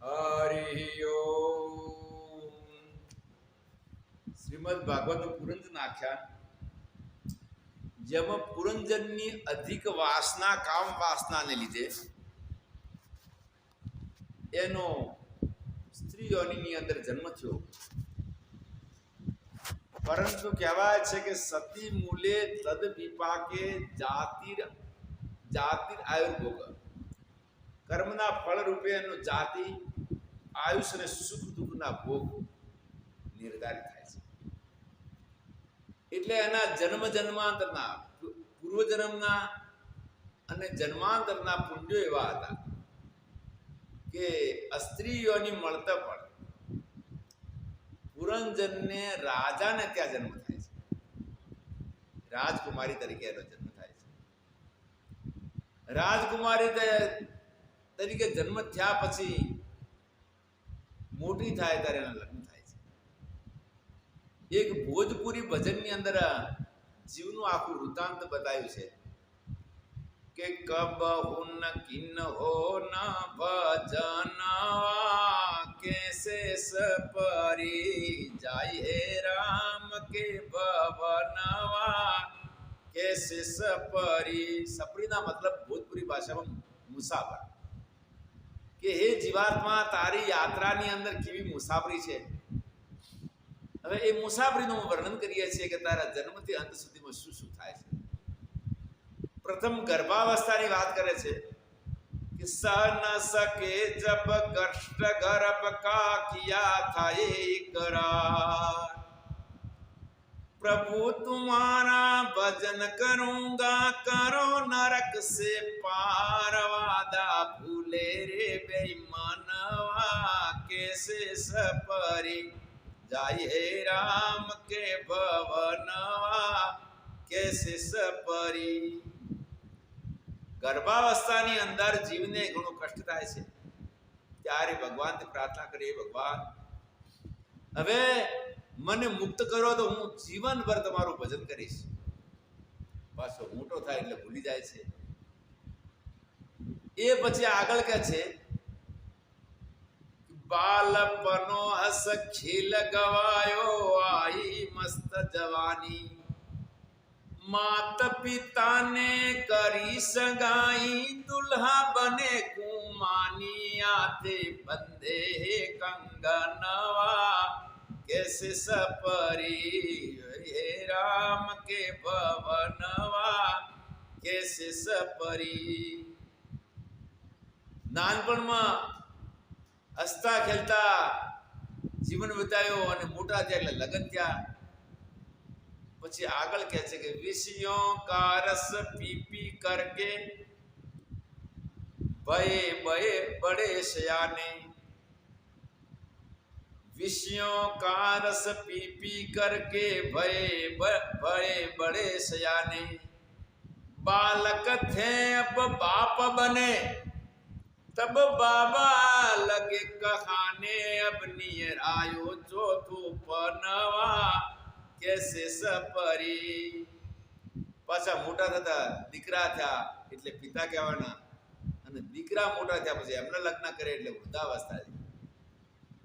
હરિ શ્રીમદ ભાગવત પુરંજ નાખ્યા. જેમાં પુરંજનની અધિક વાસના, કામ વાસનાને લીધે એનો સ્ત્રી યોનિની અંદર જન્મ થયો. પરંતુ કહેવાય છે કે સતી મૂલે તદ વિપાકે જાતિર જાતિર આયુર્ભોગ. કર્મના ફળ રૂપે એનો જાતિ આયુષ અને સુખ દુઃખના ભોગ નિર્ધારિત થાય છે એટલે એના જન્મ જન્માંતરના પૂર્વજન્મના અને જન્માંતરના પુણ્યો એવા હતા કે અસ્ત્રીઓની મળતા પણ પુરંજનને રાજાને ત્યાં જન્મ થાય છે રાજકુમારી તરીકે એનો જન્મ થાય છે રાજકુમારી તરીકે જન્મ થયા પછી મોટી થાય ત્યારે એના લગ્ન થાય છે. એક ભોજપુરી ભજનની અંદર જીવનું આખું વૃત્તાંત બતાવ્યું છે કે કબ હુન કિન હો ન ભજનવા કેસે સપરી જાય હે રામ કે ભવનવા કેસે સપરી સપરીના મતલબ ભોજપુરી ભાષામાં મુસાફર. કે હે જીવાત્મા, તારી યાત્રાની અંદર કેવી મુસાફરી છે? હવે એ મુસાફરીનું વર્ણન કરીએ છીએ કે તારા જન્મથી અંત સુધીમાં શું શું થાય છે. પ્રથમ ગર્ભાવસ્થાની વાત કરે છે કે સ સકે જબ કષ્ટ ગર્ભ કા થાય કરાર. પ્રભુ તુમારા ભજન કરુંગા, કરો નરક સે પાર વાદા લે રે બેઈમાનવા કેસે સપરી જાય રામ કે ભવનવા કેસે સપરી ગર્ભાવસ્થાની અંદર જીવને ઘણો કષ્ટ થાય છે ત્યારે ભગવાન પ્રાર્થના કરીએ ભગવાન હવે મને મુક્ત કરો તો હું જીવનભર તમારું ભજન કરીશ. પાછો મોટો થાય એટલે ભૂલી જાય છે. એ પછી આગળ કે છે બાલપનો હસ ખીલ ગવાયો આઈ મસ્ત જવાની. માત પિતાને કરી સગાઈ, દુલ્હા બને કુમાની આતે બંધે હે કંગનવા કેસે સપરી હે રામ કે ભવનવા. કેસે સપરી નાનપણમાં હસતા ખેલતા જીવન વિતાયો અને મોટા થયા એટલે લગ્ન થયા. પછી આગળ કે છે કે વિષયો કારસ પીપી પી પી કરકે ભયે ભયે બડે શયાને. વિષયો કારસ પીપી પી પી કરકે ભયે ભયે બળે સયાને બાલક થે અબ બાપ બને. तब बाबा लगे कहाने अब नियर आयो चौथो पनवा कैसे સપરી પાછા મોટા થતા દીકરા થયા એટલે પિતા કહેવાના અને દીકરા મોટા થયા પછી એમના લગ્ન કરે એટલે વૃદ્ધાવસ્થા છે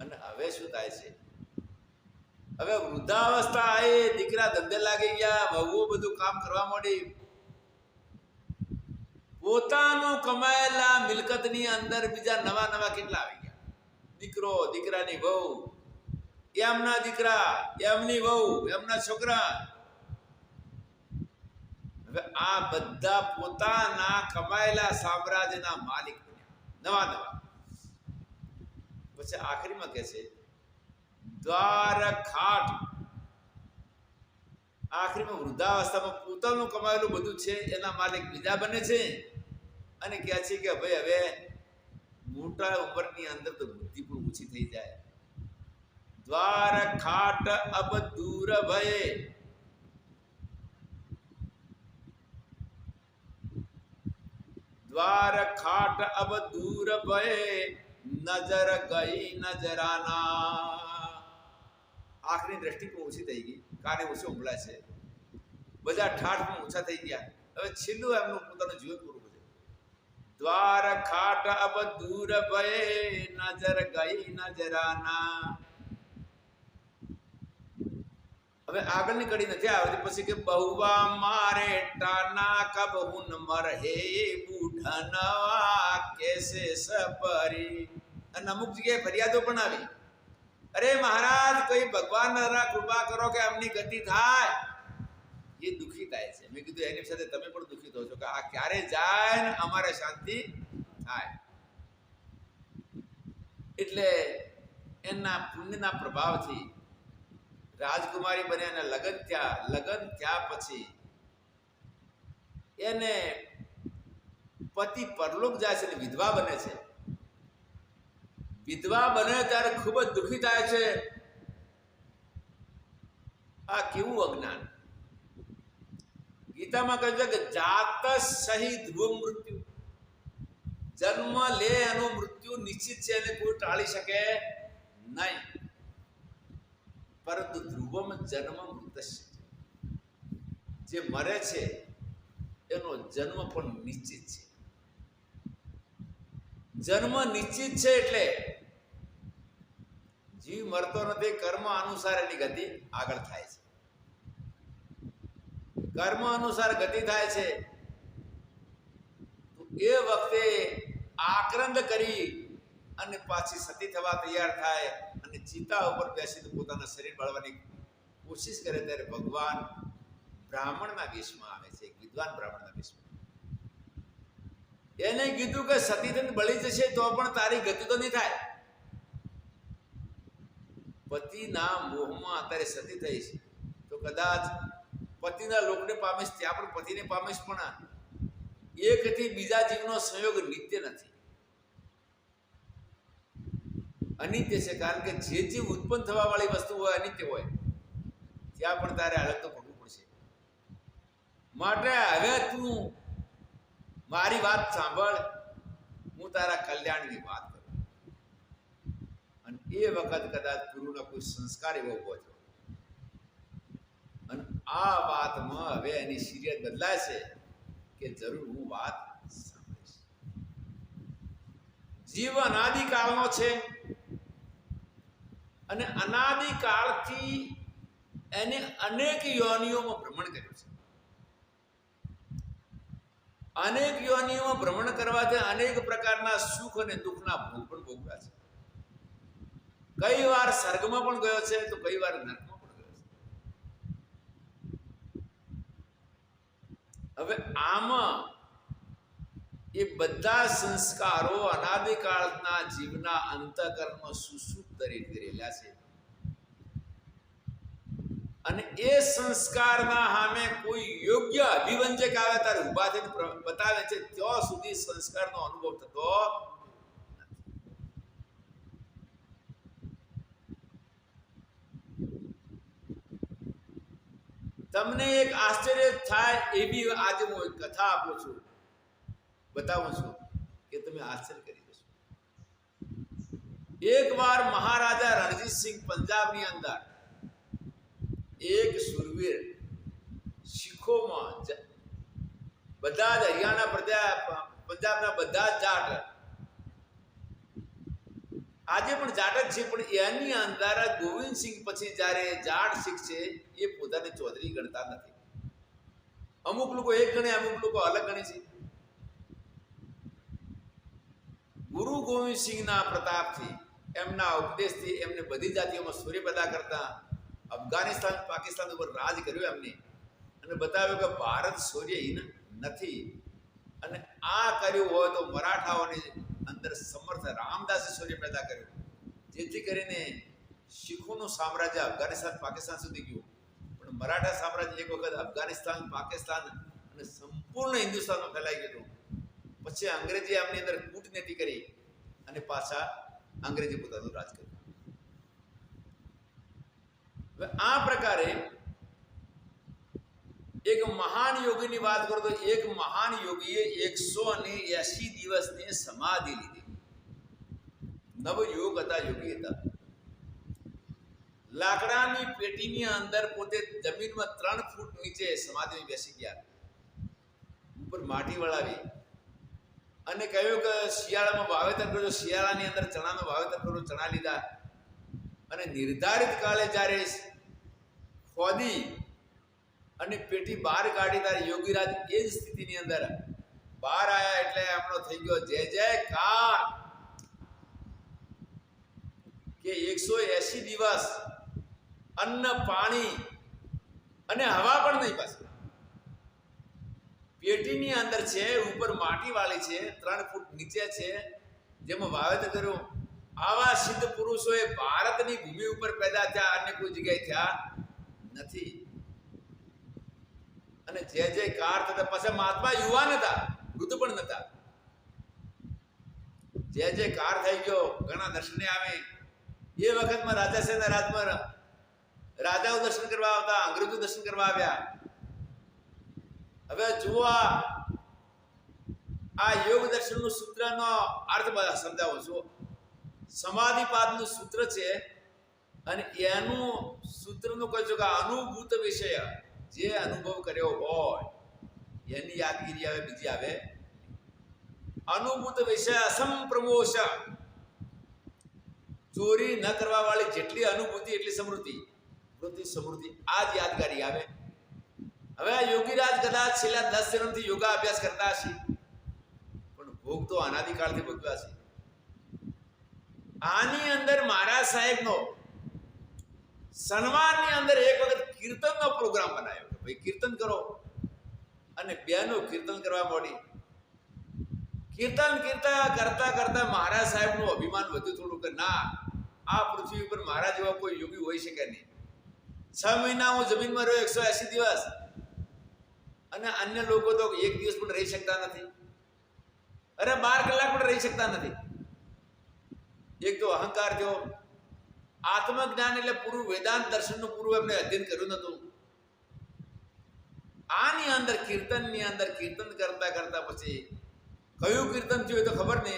અને હવે શું થાય છે હવે વૃદ્ધાવસ્થા આવી દીકરા ધંધે લાગી ગયા વહુઓ બધું કામ કરવા માંડી પોતાનું કમાયેલા મિલકતની અંદર બીજા નવા નવા કેટલા આવી ગયા? દીકરો, દીકરાની વહુ એમના દીકરા એમની વહુ એમના છોકરા. હવે આ બધા પોતાના કમાયેલા સામ્રાજ્યના માલિક નવા નવા. પછી આખરીમાં કહે છે દ્વાર ખાટ આખરીમાં વૃદ્ધાવસ્થામાં પોતાનું કમાયેલું બધું છે, એના માલિક બીજા બને છે. અને કહે છે કે ભાઈ હવે મોટા ઉંમરની અંદર તો બુદ્ધિ પણ ઓછી થઈ જાય. દ્વાર ખાટ અબ દૂર ભય. દ્વાર ખાટ અબ દૂર ભય. નજર ગઈ નજરાના. આંખની દ્રષ્ટિ પણ ઓછી થઈ ગઈ કાને ઓછું ઉંબળાય છે બધા ઠાઠ પણ ઓછા થઈ ગયા હવે છેલ્લું એમનું પોતાનું જીવન પૂરું કર્યું દ્વાર ખાટ અબ દૂર ભયે નજર ગઈ નજરાના હવે આગળની કડી નથી આવતી પછી કે બહુવા મારે ટાના કબ હુન મર હે બુઢનવા કેસે સપરી અને અમુક જગ્યાએ ફરિયાદો પણ આવી અરે મહારાજ, કોઈ ભગવાન કૃપા કરો કે એમની ગતિ થાય. એ દુખી થાય છે. મેં કીધું એની સાથે તમે પણ દુખી થો છો કે આ ક્યારે જાય ને અમારે શાંતિ થાય. એટલે એના પુણ્યના પ્રભાવથી રાજકુમારી બને અને લગ્ન થયા. લગ્ન થયા પછી એને પતિ પરલોક જાય છે અને વિધવા બને છે. વિધવા બને ત્યારે ખૂબ જ દુઃખી થાય છે. આ કેવું અજ્ઞાન? ગીતામાં કહે છે કે જાત સહી ધ્રુવ મૃત્યુ. જન્મ લે એનું મૃત્યુ નિશ્ચિત છે એને કોઈ ટાળી શકે નહીં. પરંતુ ધ્રુવમ જન્મ મૃત જે મરે છે, એનો જન્મ પણ નિશ્ચિત છે. જન્મ નિશ્ચિત છે એટલે જીવ મરતો નથી, કર્મ અનુસાર એની ગતિ આગળ થાય છે. કર્મ અનુસાર ગતિ થાય છે. એ વખતે આક્રંદ કરી અને પાછી સતી થવા તૈયાર થાય અને ચિતા ઉપર બેસીને પોતાના શરીર બળવાની કોશિશ કરે ત્યારે ભગવાન બ્રાહ્મણના વેશમાં આવે છે, વિદ્વાન બ્રાહ્મણના વેશમાં. એને કીધું કે સતી બળી જશે તો પણ તારી ગતિ તો નહીં થાય. પતિના મોહમાં અત્યારે સતી થઈ છે. તો કદાચ પતિના લોકને પામીશ ત્યાં પણ પતિને પામીશ પણ એકથી બીજા જીવનો સંયોગ નિત્ય નથી. અનિત્ય છે, કારણ કે જે જીવ ઉત્પન્ન થવા વાળી વસ્તુ હોય, અનિત્ય હોય, ત્યાં પણ તારે અલગ તો ભોગવું પડશે. માટે હવે તું મારી વાત સાંભળ, હું તારા કલ્યાણની વાત એ વખત કદાચ ગુરુનો કોઈ સંસ્કાર એવો ઊભો થયો. અને આ વાતમાં હવે એની સિરિયત બદલાય છે કે જરૂર હું વાત સાંભળીશ. જીવન આદિકાળનો છે અને અનાદિકાળથી એને અનેક યોનિઓમાં ભ્રમણ કર્યું છે. અનેક યોનિઓમાં ભ્રમણ કરવાથી અનેક પ્રકારના સુખ અને દુઃખના ભોગ પણ ભોગવ્યા છે. કઈ વાર સ્વર્ગમાં પણ ગયો છે તો કઈ વાર નર્કમાં પણ ગયો છે? હવે આમાં એ બધા સંસ્કારો અનાદિકાળના જીવના અંતકરણમાં સુસુપ્ત રીતે રહેલા છે. અને એ સંસ્કારના સામે કોઈ યોગ્ય અભિવંજક આવે ત્યારે ઊભા થઈને બતાવે છે, ત્યાં સુધી સંસ્કારનો અનુભવ થતો તમને એક આશ્ચર્ય થાય એવી આજે હું એક કથા આપું છું. બતાવું છું કે તમે આશ્ચર્ય કરી જશો. એક વાર મહારાજા રણજીતસિંહ પંજાબની અંદર એક સુરવીર શીખોમાં બધા જ હરિયાણા પ્રજા, પંજાબના બધા જ જાટ આજે પણ જાટ જ છે, પણ એની અંદર ગોવિંદસિંહ પછી જ્યારે જાટ શીખ છે એ પોતાને ચૌધરી ગણતા નથી. અમુક લોકો એક ગણે, અમુક લોકો અલગ ગણે છે. ગુરુ ગોવિંદસિંહના પ્રતાપથી, એમના ઉપદેશથી, એમને બધી જાતિઓમાં સૂર્ય પેદા કરતા, અફઘાનિસ્તાન, પાકિસ્તાન ઉપર રાજ કર્યો એમને. અને બતાવ્યું કે ભારત સૂર્યહીન નથી. અને આ કર્યું હોય તો મરાઠાઓની અંદર સમર્થ રામદાસે સૂર્ય પેદા કર્યો. જેથી કરીને શીખોનું સામ્રાજ્ય અફઘાનિસ્તાન પાકિસ્તાન સુધી ગયું. પણ મરાઠા સામ્રાજ્ય એક વખત અફઘાનિસ્તાન, પાકિસ્તાન અને સંપૂર્ણ હિન્દુસ્તાનમાં ફેલાઈ ગયું પછી અંગ્રેજી આમની અંદર કૂટનીતિ કરી અને પાછા અંગ્રેજી પોતાનું રાજ કર્યું. હવે આ પ્રકારે એક મહાન યોગીની વાત કરો તો એક મહાન યોગીએ એકસો અને એસી દિવસની સમાધિ લીધી. નવ યોગ હતા, યોગી હતા. લાકડાની પેટીની અંદર પોતે જમીનમાં ત્રણ ફૂટ નીચે સમાધિમાં બેસી ગયા. ઉપર માટી વળાવી અને કહ્યું કે શિયાળામાં વાવેતર કરજો શિયાળાની અંદર ચણાનું વાવેતર કરો, ચણા લીધા. અને નિર્ધારિત કાળે જ્યારે ખોદી અને પેટી બહાર કાઢી તારે યોગીરાજ એ જ સ્થિતિની અંદર. બહાર આયા એટલે આપણો થઈ ગયો જય જયકાર કે એકસો એસી દિવસ અન્ન, પાણી અને હવા પણ નહીં પાછી પેટીની અંદર છે, ઉપર માટી વાળી છે, ત્રણ ફૂટ નીચે છે, જેમાં વાવેતર કર્યું. આવા સિદ્ધ પુરુષોએ ભારતની ભૂમિ ઉપર પેદા થયા, અન્ય કોઈ જગ્યાએ થયા નથી. અને જે જે કાર થતા પછી મહાત્મા યુવાન હતા વૃદ્ધ પણ નતા. જે જે કાર થઈ ગયો, ઘણા દર્શને આવે. એ વખતમાં રાજાશાહીના રાજમાં રાજાઓ દર્શન કરવા આવતા, અંગ્રેજો દર્શન કરવા આવ્યા. હવે જુઓ આ યોગ દર્શનનું સૂત્રનો અર્થ બધા સમજાવું છું સમાધિપાદનું સૂત્ર છે, અને એનું સૂત્રનું કહે છે કે અનુભૂત વિષય. જે અનુભવ કર્યો હોય, એની યાદગીરી આવે, બીજી આવે અનુભૂત વિષય અસંપ્રમોશ ચોરી ન કરવા વાળી જેટલી અનુભૂતિ, એટલી સમૃદ્ધિ. વૃત્તિ સમૃદ્ધિ, આ જ યાદગારી આવે. હવે આ યોગીરાજ કદાચ છેલ્લા દસ જન્મથી યોગા અભ્યાસ કરતા હશે. પણ ભોગ તો અનાદિકાળથી ભોગવ્યા છે. આની અંદર મારા સાહેબનો સન્માનની અંદર એક વખત કીર્તનનો પ્રોગ્રામ બનાવ્યો કે ભાઈ કીર્તન કરો. અને બેનો કીર્તન કરવા મોડી. કીર્તન કીર્તા કરતા કરતા મહારાજ સાહેબનું અભિમાન વધ્યું થોડું કે ના, આ પૃથ્વી ઉપર મારા જેવા કોઈ યોગી હોઈ શકે નહીં. છ મહિના હું જમીનમાં રહ્યો એકસો એસી દિવસ. અને અન્ય લોકો તો એક દિવસ પણ રહી શકતા નથી. અરે બાર કલાક પણ રહી શકતા નથી. એક તો અહંકાર થયો. આત્મજ્ઞાન એટલે પૂરું વેદાંત દર્શનનું પૂરું એમને અધ્યયન કર્યું નતું આની અંદર કીર્તનની અંદર કીર્તન કરતા કરતા પછી કયું કીર્તન થયું તો ખબર ને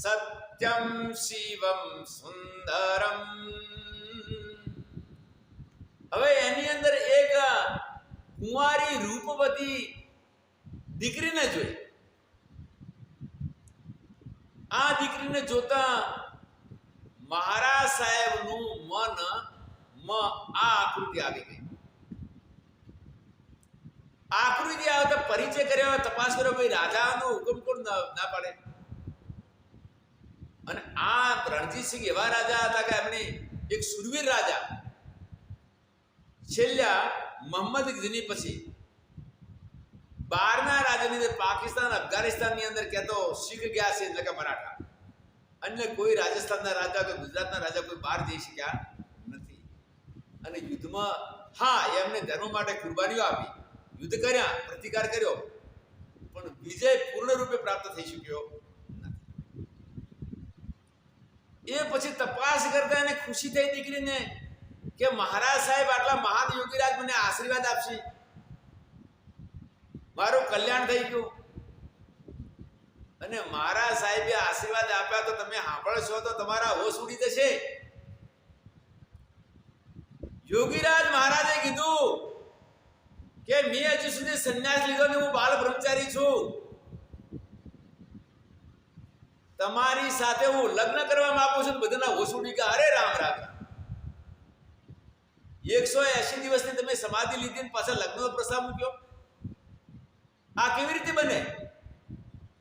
સત્યમ શિવમ સુંદરમ. હવે એની અંદર એક કુંવારી રૂપવતી દીકરીને જોઈ. આ દીકરીને જોતા મહારાજ સાહેબનું મન આ આકૃતિ આવી ગઈ. આકૃતિ આવે પરિચય કર્યો તપાસ કર્યો ભાઈ રાજાનો હુકમ કોણ ના પાડે? અને આ રણજીતસિંહ એવા રાજા હતા કે એમને એક સુરવીર રાજા. છેલ્લા મોહમ્મદ ગઝની પછી બહારના રાજાની અંદર પાકિસ્તાન, અફઘાનિસ્તાનની અંદર કહેતો શીખ ગયા છે, એટલે કે મરાઠા. અન્ય કોઈ રાજસ્થાનના રાજા કે ગુજરાતના રાજા કોઈ બહાર જઈ શક્યા નથી. અને યુદ્ધમાં, હા એમને ધર્મ માટે કુરબાનીઓ આપી, યુદ્ધ કર્યા, પ્રતિકાર કર્યો, પણ વિજય પૂર્ણ રૂપે પ્રાપ્ત થઈ શક્યો એ પછી તપાસ કરતા એને ખુશી થઈ દીકરીને કે મહારાજ સાહેબ આટલા મહાન યોગીરાજ મને આશીર્વાદ આપશે. મારું કલ્યાણ થઈ ગયું. અને મારા સાહેબે આશીર્વાદ આપ્યા તો તમે સાંભળશો તો તમારા હોશ ઉડી જશે. યોગીરાજ મહારાજે કીધું કે મેં હજુ સુધી સંન્યાસ લીધો ને હું બાળ બ્રહ્મચારી છું. તમારી સાથે હું લગ્ન કરવા માંગુ છું બધાના હોશ ઉડી ગયા. અરે રામ રામ. એકસો એસી દિવસની તમે સમાધિ લીધી પાછા લગ્નનો પ્રસ્તાવ મૂક્યો. આ કેવી રીતે બને?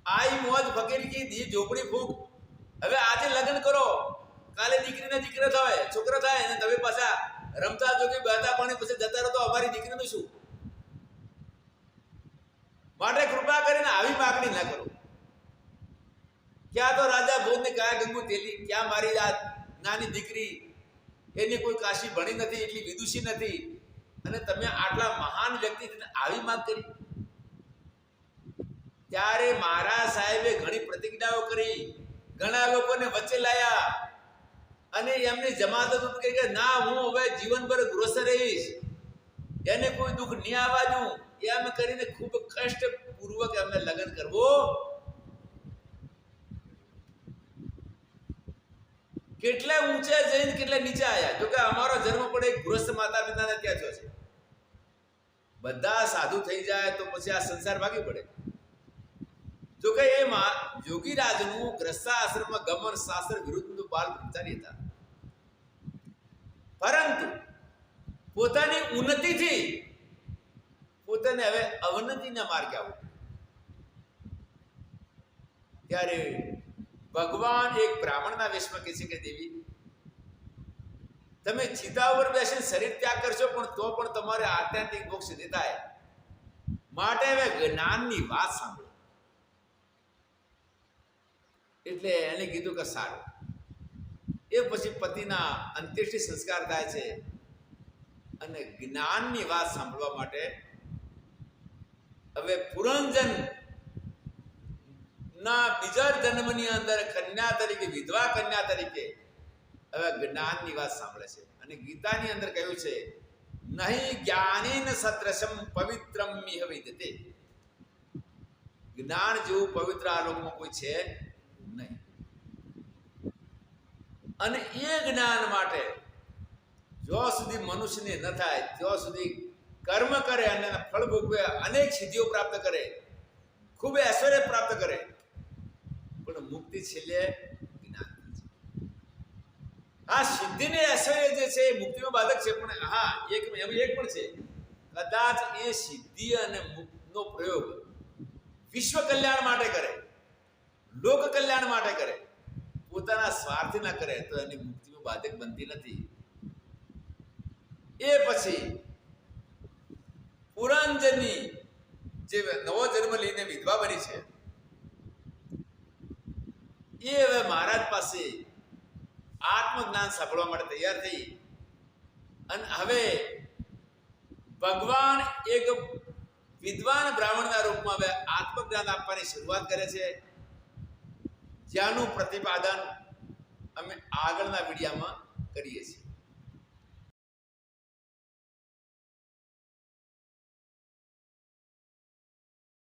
આઈ મોજ ફકીર કી દી ઝોપડી ફૂક. હવે આજે લગ્ન કરો. કાલે દીકરીને દીકરો થાય, છોકરો થાય અને તમે પાછા રમતા જોગી બહેતા પાણી પછી જતા રહો તો અમારી દીકરીનું શું? માટે કૃપા કરીને આવી માગણી ના કરો. ક્યાં તો રાજા ભોજને કાયા ગંગુ તેલી, ક્યાં મારી આ નાની દીકરી? એની કોઈ કાશી ભણી નથી, એટલી વિદુષી નથી. અને તમે આટલા મહાન વ્યક્તિ આવી માંગ કરી. ત્યારે મહારાજ સાહેબે ઘણી પ્રતિજ્ઞાઓ કરી. ઘણા લોકોને વચ્ચે લાયા. અને એમની જમાત કરી કે ના, હું હવે જીવનભર ગ્રોસ રહીશ. એને કોઈ દુઃખ નહીં આવવા દઉં એમ કરીને ખૂબ કષ્ટપૂર્વક એમને લગ્ન કરવો. કેટલા ઊંચા જઈને કેટલા નીચે આવ્યા જો કે અમારો જન્મ પણ એક ગૃહસ્થ માતા પિતાને ત્યાં થયો છે. બધા સાધુ થઈ જાય તો પછી આ સંસાર ભાગી પડે. જો કે એમાં યોગીરાજનું ગ્રસ્તાશ્રમમાં ગમન શાસ્ત્ર વિરુદ્ધનું બાલ બ્રહ્મચારી હતા પરંતુ પોતાની ઉન્નતિથી પોતાને હવે અવનતિના માર્ગે આવું ત્યારે ભગવાન એક બ્રાહ્મણના વેશમાં કહે છે કે, દેવી, તમે ચિતા ઉપર બેસીને શરીર ત્યાગ કરશો, પણ તો પણ તમારે આત્યંતિક મોક્ષ દેતા માટે હવે જ્ઞાનની વાત સાંભળો. એટલે એને કીધું કે સારું. એ પછી પતિના અંત્યેષ્ટિ સંસ્કાર થાય છે અને જ્ઞાનની વાત સાંભળવા માટે હવે પુરંજન ના બીજા જન્મની અંદર કન્યા તરીકે, વિધવા કન્યા તરીકે હવે જ્ઞાનની વાત સાંભળે છે. અને ગીતાની અંદર કહ્યું છે, નહીં જ્ઞાનેન સદ્રશમ પવિત્રમ મિહ વિદતે. જ્ઞાન જેવું પવિત્ર આ લોકમાં કોઈ છે નહીં. અને એ જ્ઞાન માટે જો સુધી મનુષ્યને ન થાય ત્યાં સુધી કર્મ કરે અને ફળ ભોગવે અનેક સિદ્ધિઓ પ્રાપ્ત કરે, ખૂબ ઐશ્વર્ય પ્રાપ્ત કરે, પણ મુક્તિ છેલ્લે જ્ઞાન. આ સિદ્ધિ ને ઐશ્વર્ય જે છે, એ મુક્તિમાં બાધક છે, પણ હા, એક એમ એક પણ છે. કદાચ એ સિદ્ધિ અને મુક્તનો પ્રયોગ વિશ્વ કલ્યાણ માટે કરે. લોક કલ્યાણ માટે કરે. પોતાના સ્વાર્થ ના કરે તો એની મુક્તિમાં બાધક બનતી નથી. એ પછી પુરાંજની જે નવો જન્મ લઈને વિધવા બની છે, એ હવે મહારાજ પાસે આત્મજ્ઞાન સાંભળવા માટે તૈયાર થઈ. અને હવે ભગવાન એક વિદ્વાન બ્રાહ્મણના રૂપમાં હવે આત્મજ્ઞાન આપવાની શરૂઆત કરે છે. જ્યાંનું પ્રતિપાદન અમે આગળના વિડીયામાં કરીએ છીએ.